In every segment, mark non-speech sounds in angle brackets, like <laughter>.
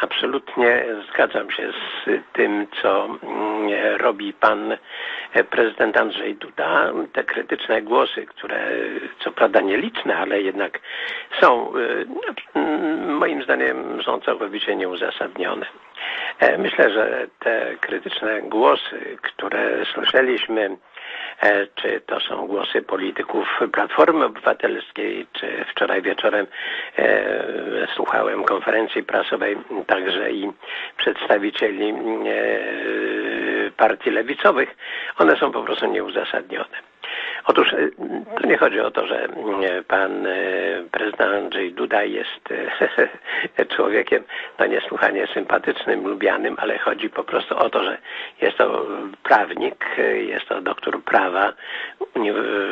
absolutnie zgadzam się z tym, co mm, robi pan prezydent Andrzej Duda. Te krytyczne głosy, które co prawda nieliczne, ale jednak są, mm, moim zdaniem są całkowicie nieuzasadnione. E, myślę, że te krytyczne głosy, które słyszeliśmy, e, czy to są głosy polityków Platformy Obywatelskiej, czy wczoraj wieczorem e, słuchałem konferencji prasowej także i przedstawicieli e, partii lewicowych, one są po prostu nieuzasadnione. Otóż e, to nie chodzi o to, że e, pan e, prezydent Andrzej Duda jest <laughs> człowiekiem no niesłychanie sympatycznym, lubianym, ale chodzi po prostu o to, że jest to prawnik, jest to doktor prawa,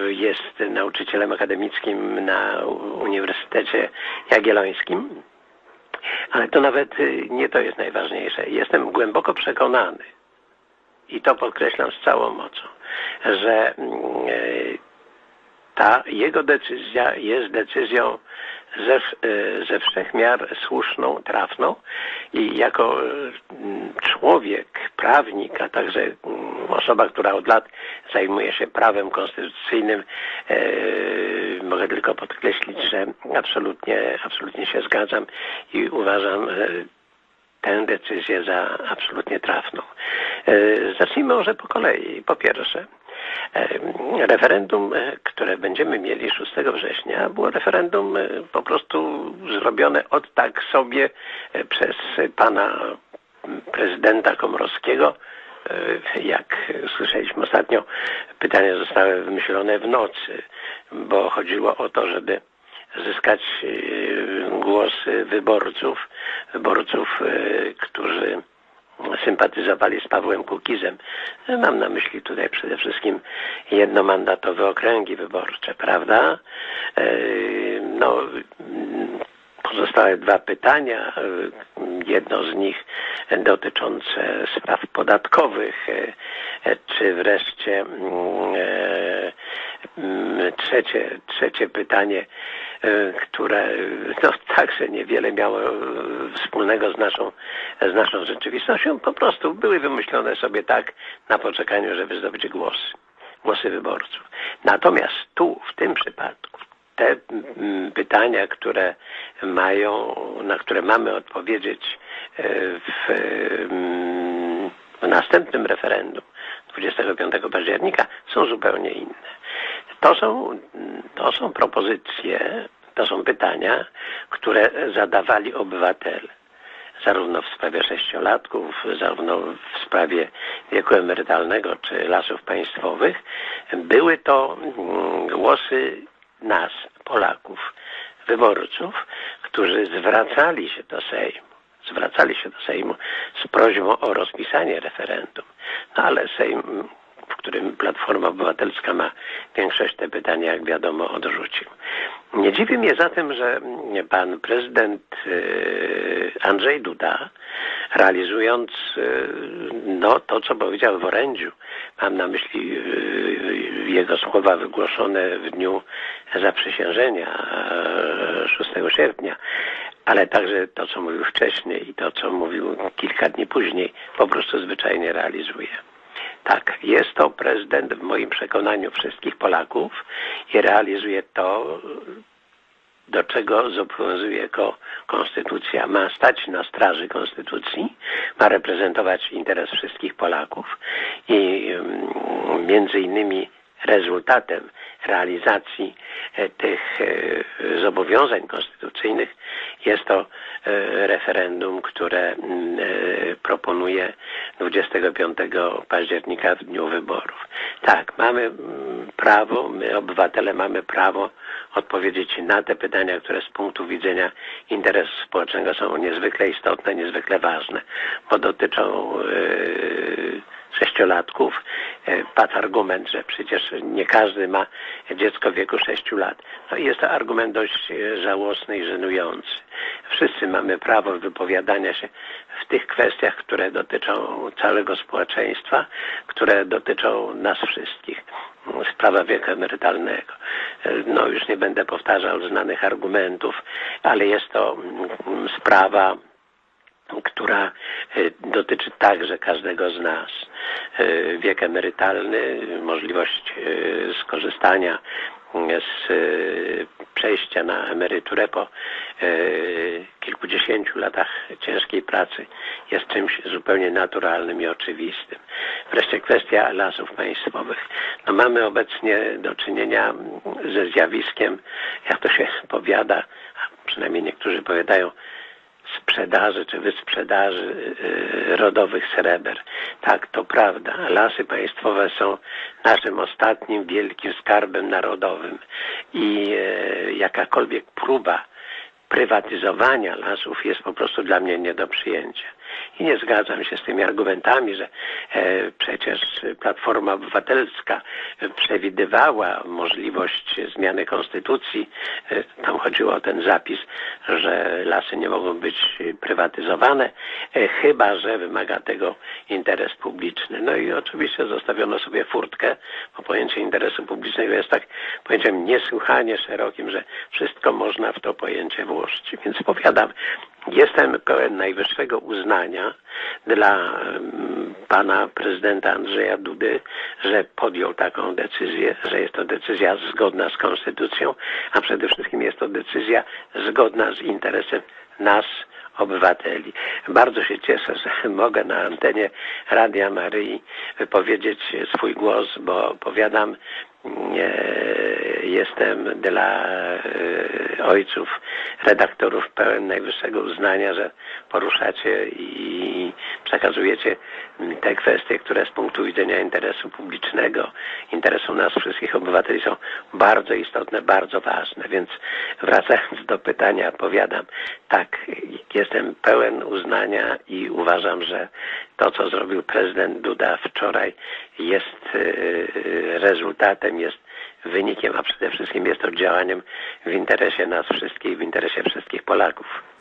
jest nauczycielem akademickim na Uniwersytecie Jagiellońskim. Ale to nawet nie to jest najważniejsze. Jestem głęboko przekonany, i to podkreślam z całą mocą, że mm, ta jego decyzja jest decyzją ze, e, ze wszechmiar słuszną, trafną i jako mm, człowiek, prawnik, a także mm, osoba, która od lat zajmuje się prawem konstytucyjnym, e, mogę tylko podkreślić, że absolutnie, absolutnie się zgadzam i uważam tę decyzję za absolutnie trafną. E, zacznijmy może po kolei. Po pierwsze, e, referendum, e, które będziemy mieli 6 września, było referendum po prostu zrobione od tak sobie przez pana prezydenta Komorowskiego, jak słyszeliśmy ostatnio, pytania zostały wymyślone w nocy, bo chodziło o to, żeby zyskać głosy wyborców, wyborców, którzy sympatyzowali z Pawłem Kukizem. Mam na myśli tutaj przede wszystkim jednomandatowe okręgi wyborcze, prawda? E, no, pozostałe dwa pytania. Jedno z nich dotyczące spraw podatkowych, e, czy wreszcie mm, e, mm, trzecie, trzecie pytanie które no, także niewiele miało wspólnego z naszą, z naszą rzeczywistością, po prostu były wymyślone sobie tak na poczekaniu, żeby zdobyć głosy, głosy wyborców. Natomiast tu, w tym przypadku, te pytania, które mają, na które mamy odpowiedzieć e, w, w następnym referendum 25 października są zupełnie inne. To są, to są propozycje, to są pytania, które zadawali obywatele. Zarówno w sprawie sześciolatków, zarówno w sprawie wieku emerytalnego czy lasów państwowych. Były to mm, głosy nas, Polaków, wyborców, którzy zwracali się do Sejmu zwracali się do Sejmu z prośbą o rozpisanie referendum. No ale Sejm w którym Platforma Obywatelska ma większość, te pytania, jak wiadomo, odrzucił. Nie dziwi mnie zatem, że pan prezydent y, Andrzej Duda, realizując y, no, to, co powiedział w orędziu, mam na myśli y, jego słowa wygłoszone w dniu zaprzysiężenia 6 sierpnia, ale także to, co mówił wcześniej i to, co mówił kilka dni później, po prostu zwyczajnie realizuje. Tak, jest to prezydent w moim przekonaniu wszystkich Polaków i realizuje to, do czego zobowiązuje go konstytucja. Ma stać na straży konstytucji, ma reprezentować interes wszystkich Polaków i mm, między innymi rezultatem realizacji e, tych e, zobowiązań konstytucyjnych jest to e, referendum, które mm, proponuje 25 października w dniu wyborów. Tak, mamy mm, prawo, my obywatele mamy prawo odpowiedzieć na te pytania, które z punktu widzenia interesu społecznego są niezwykle istotne, niezwykle ważne, bo dotyczą sześciolatków. E, padł argument, że przecież nie każdy ma dziecko w wieku sześciu lat. No i jest to argument dość e, żałosny i żenujący. Wszyscy mamy prawo wypowiadania się w tych kwestiach, które dotyczą całego społeczeństwa, które dotyczą nas wszystkich. Sprawa wieku emerytalnego. E, no już nie będę powtarzał znanych argumentów, ale jest to sprawa która dotyczy także każdego z nas. Wiek emerytalny, możliwość skorzystania z przejścia na emeryturę po kilkudziesięciu latach ciężkiej pracy jest czymś zupełnie naturalnym i oczywistym. Wreszcie kwestia lasów państwowych. No mamy obecnie do czynienia ze zjawiskiem, jak to się powiada, przynajmniej niektórzy powiadają, sprzedaży czy wysprzedaży rodowych sreber. Tak, to prawda. Lasy państwowe są naszym ostatnim wielkim skarbem narodowym i jakakolwiek próba prywatyzowania lasów jest po prostu dla mnie nie do przyjęcia. I nie zgadzam się z tymi argumentami, że e, przecież Platforma Obywatelska przewidywała możliwość zmiany konstytucji. E, tam chodziło o ten zapis, że lasy nie mogą być prywatyzowane, e, chyba że wymaga tego interes publiczny. No i oczywiście zostawiono sobie furtkę, bo pojęcie interesu publicznego jest tak pojęciem niesłychanie szerokim, że wszystko można w to pojęcie włożyć. Więc powiadam, Jestem pełen najwyższego uznania dla pana prezydenta Andrzeja Dudy, że podjął taką decyzję, że jest to decyzja zgodna z konstytucją, a przede wszystkim jest to decyzja zgodna z interesem nas, obywateli. Bardzo się cieszę, że <laughs> mogę na antenie Radia Maryi wypowiedzieć swój głos, bo powiadam, jestem dla ojców, redaktorów pełen najwyższego uznania, że poruszacie i przekazujecie te kwestie, które z punktu widzenia interesu publicznego, interesu nas wszystkich obywateli są bardzo istotne, bardzo ważne. Więc wracając do pytania, powiadam, tak, jestem pełen uznania i uważam, że to, co zrobił prezydent Duda wczoraj jest rezultatem, jest wynikiem, a przede wszystkim jest to działaniem w interesie nas wszystkich, w interesie wszystkich Polaków.